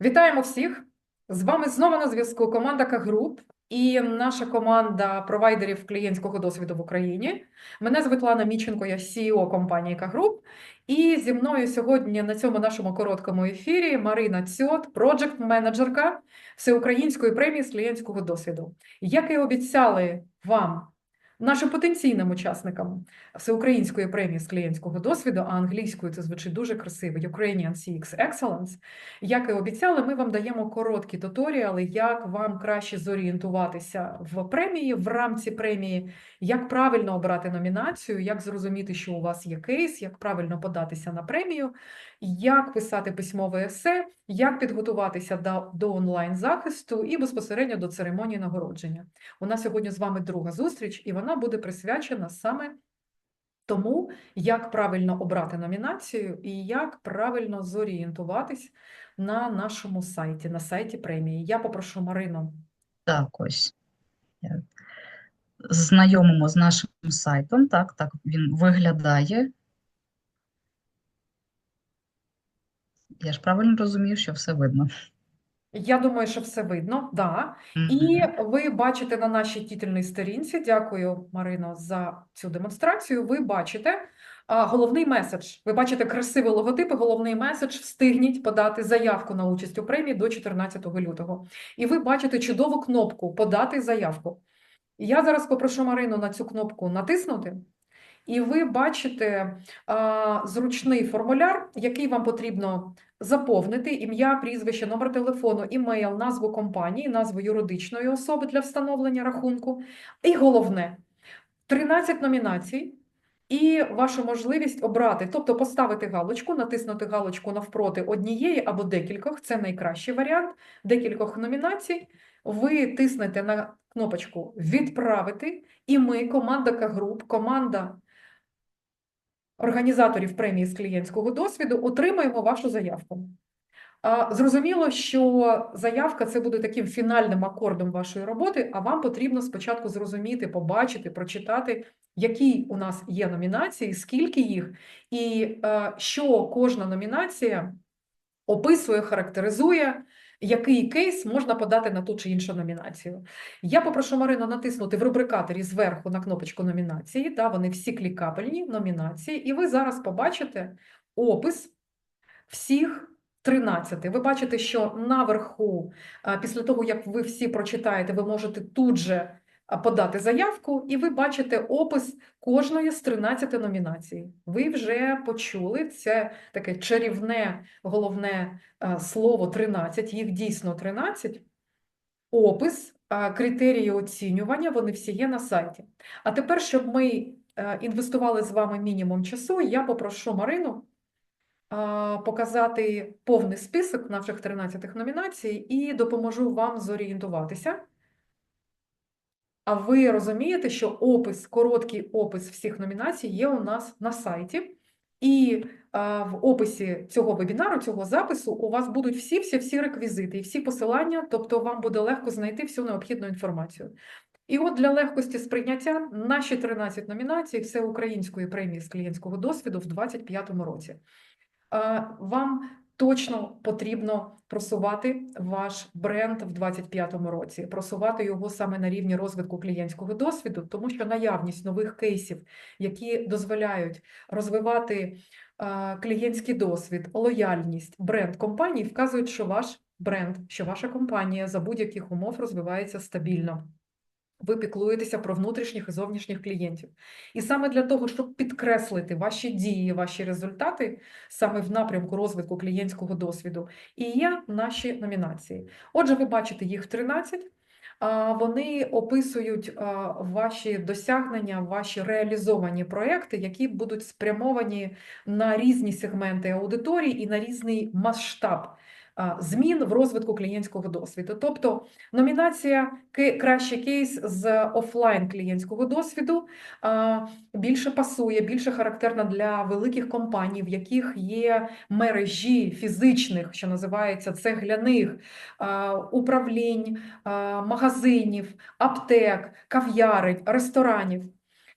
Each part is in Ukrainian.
Вітаємо всіх! З вами знову на зв'язку команда К-Груп і наша команда провайдерів клієнтського досвіду в Україні. Мене звуть Лана Міченко, я CEO компанії К-Груп. І зі мною сьогодні на цьому нашому короткому ефірі Марина Цьот, проджект-менеджерка Всеукраїнської премії з клієнтського досвіду. Як і обіцяли вам, нашим потенційним учасникам Всеукраїнської премії з клієнтського досвіду, а англійською це звучить дуже красиво, Ukrainian CX Excellence, як і обіцяли, ми вам даємо короткі туторіали, як вам краще зорієнтуватися в премії, в рамці премії, як правильно обрати номінацію, як зрозуміти, що у вас є кейс, як правильно податися на премію, як писати письмове есе, як підготуватися до, до онлайн-захисту і безпосередньо до церемонії нагородження. У нас сьогодні з вами друга зустріч, і вона буде присвячена саме тому, як правильно обрати номінацію і як правильно зорієнтуватись на нашому сайті, на сайті премії. Я попрошу Марину. Так, ось. Знайомимо з нашим сайтом. Так, так він виглядає. Я ж правильно розумію, що все видно. Я думаю, що все видно, да. І ви бачите на нашій тітельній сторінці, дякую, Марино, за цю демонстрацію. Ви бачите а, головний меседж. Ви бачите красивий логотип і головний меседж встигніть подати заявку на участь у премії до 14 лютого. І ви бачите чудову кнопку Подати заявку. Я зараз попрошу Марину на цю кнопку натиснути. І ви бачите а, зручний формуляр, який вам потрібно заповнити ім'я, прізвище, номер телефону, імейл, назву компанії, назву юридичної особи для встановлення рахунку. І головне 13 номінацій. І вашу можливість обрати, тобто поставити галочку, натиснути галочку навпроти однієї або декількох, це найкращий варіант, декількох номінацій. Ви тиснете на кнопочку Відправити, і ми, команда К-груп, команда організаторів премії з клієнтського досвіду, отримаємо вашу заявку. Зрозуміло, що заявка це буде таким фінальним акордом вашої роботи, а вам потрібно спочатку зрозуміти, побачити, прочитати, які у нас є номінації, скільки їх, і е, що кожна номінація описує, характеризує, який кейс можна подати на ту чи іншу номінацію. Я попрошу Марину натиснути в рубрикаторі зверху на кнопочку номінації, Да, вони всі клікабельні номінації, і ви зараз побачите опис всіх 13. Ви бачите, що наверху, після того, як ви всі прочитаєте, ви можете тут же подати заявку, і ви бачите опис кожної з 13 номінацій. Ви вже почули це таке чарівне головне слово 13, їх дійсно 13. Опис, критерії оцінювання, вони всі є на сайті. А тепер, щоб ми е, інвестували з вами мінімум часу, я попрошу Марину показати повний список наших 13 номінацій і допоможу вам зорієнтуватися. А ви розумієте, що опис, короткий опис всіх номінацій є у нас на сайті. І а, в описі цього вебінару, цього запису, у вас будуть всі-всі-всі реквізити і всі посилання, тобто вам буде легко знайти всю необхідну інформацію. І от для легкості сприйняття наші 13 номінацій Всеукраїнської премії з клієнтського досвіду в 2025 році. Вам точно потрібно просувати ваш бренд в 2025 році, просувати його саме на рівні розвитку клієнтського досвіду, тому що наявність нових кейсів, які дозволяють розвивати клієнтський досвід, лояльність, бренд компанії, вказують, що ваш бренд, що ваша компанія за будь-яких умов розвивається стабільно. Ви піклуєтеся про внутрішніх і зовнішніх клієнтів. І саме для того, щоб підкреслити ваші дії, ваші результати саме в напрямку розвитку клієнтського досвіду, і є наші номінації. Отже, ви бачите їх 13. а, Вони описують ваші досягнення, ваші реалізовані проекти, які будуть спрямовані на різні сегменти аудиторії і на різний масштаб змін в розвитку клієнтського досвіду. Тобто номінація «Ке- кращий кейс з офлайн клієнтського досвіду більше пасує, більше характерна для великих компаній, в яких є мережі фізичних, що називається цегляних управлінь, магазинів, аптек, кав'ярень, ресторанів.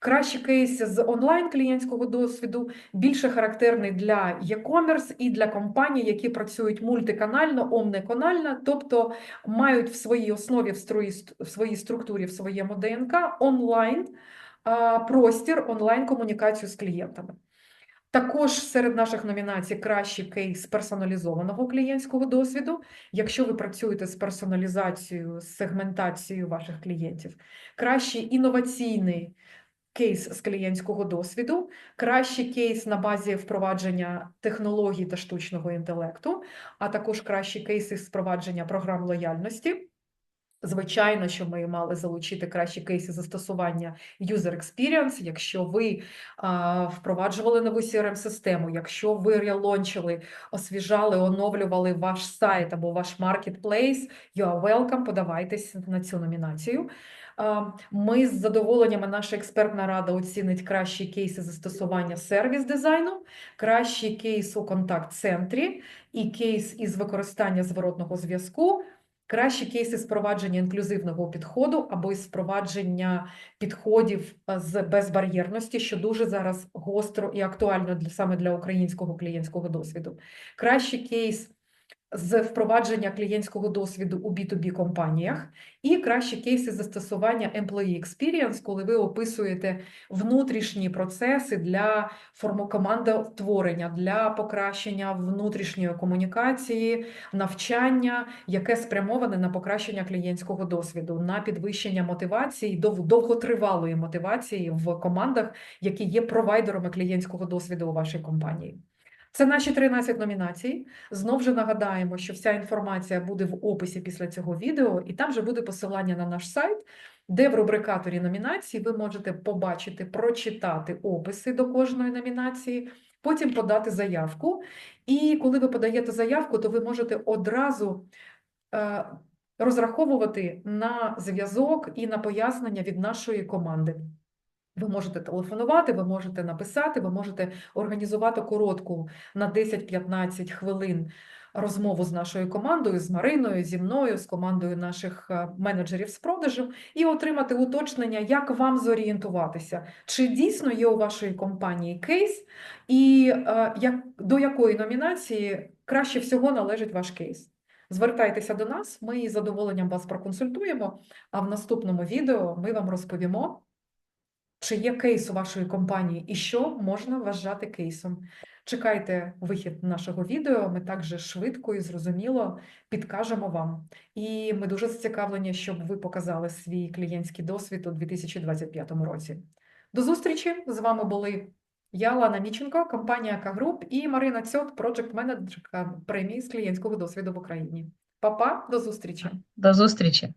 Кращий кейс з онлайн клієнтського досвіду більше характерний для e-commerce і для компаній, які працюють мультиканально, омниканально, тобто мають в своїй основі, в своїй структурі, в своєму ДНК онлайн простір, онлайн комунікацію з клієнтами. Також серед наших номінацій кращий кейс персоналізованого клієнтського досвіду, якщо ви працюєте з персоналізацією, з сегментацією ваших клієнтів, кращий інноваційний кейс з клієнтського досвіду, кращий кейс на базі впровадження технологій та штучного інтелекту, а також кращі кейси з впровадження програм лояльності. Звичайно, що ми мали залучити кращі кейси застосування user experience, якщо ви а, впроваджували нову CRM-систему, якщо ви релончили, освіжали, оновлювали ваш сайт або ваш marketplace, you are welcome, подавайтесь на цю номінацію. А, Ми з задоволенням, і наша експертна рада оцінить кращі кейси застосування сервіс-дизайну, кращий кейс у контакт-центрі і кейс із використання зворотного зв'язку. Кращі кейси спровадження інклюзивного підходу або із впровадження підходів е, з безбар'єрності, що дуже зараз гостро і актуально для саме для українського клієнтського досвіду. Кращий кейс з впровадження клієнтського досвіду у B2B компаніях і кращі кейси застосування employee experience, коли ви описуєте внутрішні процеси для командотворення, для покращення внутрішньої комунікації, навчання, яке спрямоване на покращення клієнтського досвіду, на підвищення мотивації, дов- довготривалої мотивації в командах, які є провайдерами клієнтського досвіду у вашій компанії. Це наші 13 номінацій. Знов же нагадаємо, що вся інформація буде в описі після цього відео, і там же буде посилання на наш сайт, де в рубрикаторі номінацій ви можете побачити, прочитати описи до кожної номінації, потім подати заявку. І коли ви подаєте заявку, то ви можете одразу е, розраховувати на зв'язок і на пояснення від нашої команди. Ви можете телефонувати, ви можете написати, ви можете організувати коротку на 10-15 хвилин розмову з нашою командою, з Мариною, зі мною, з командою наших е, менеджерів з продажу і отримати уточнення, як вам зорієнтуватися, чи дійсно є у вашої компанії кейс, і е, як, до якої номінації краще всього належить ваш кейс. Звертайтеся до нас, ми із задоволенням вас проконсультуємо, а в наступному відео ми вам розповімо, чи є кейс у вашої компанії і що можна вважати кейсом. Чекайте вихід нашого відео, ми також швидко і зрозуміло підкажемо вам. І ми дуже зацікавлені, щоб ви показали свій клієнтський досвід у 2025 році. До зустрічі! З вами були я, Лана Міченко, компанія К-Груп і Марина Цьот, проджект-менеджерка премії з клієнтського досвіду в Україні. Па-па, до зустрічі! До зустрічі!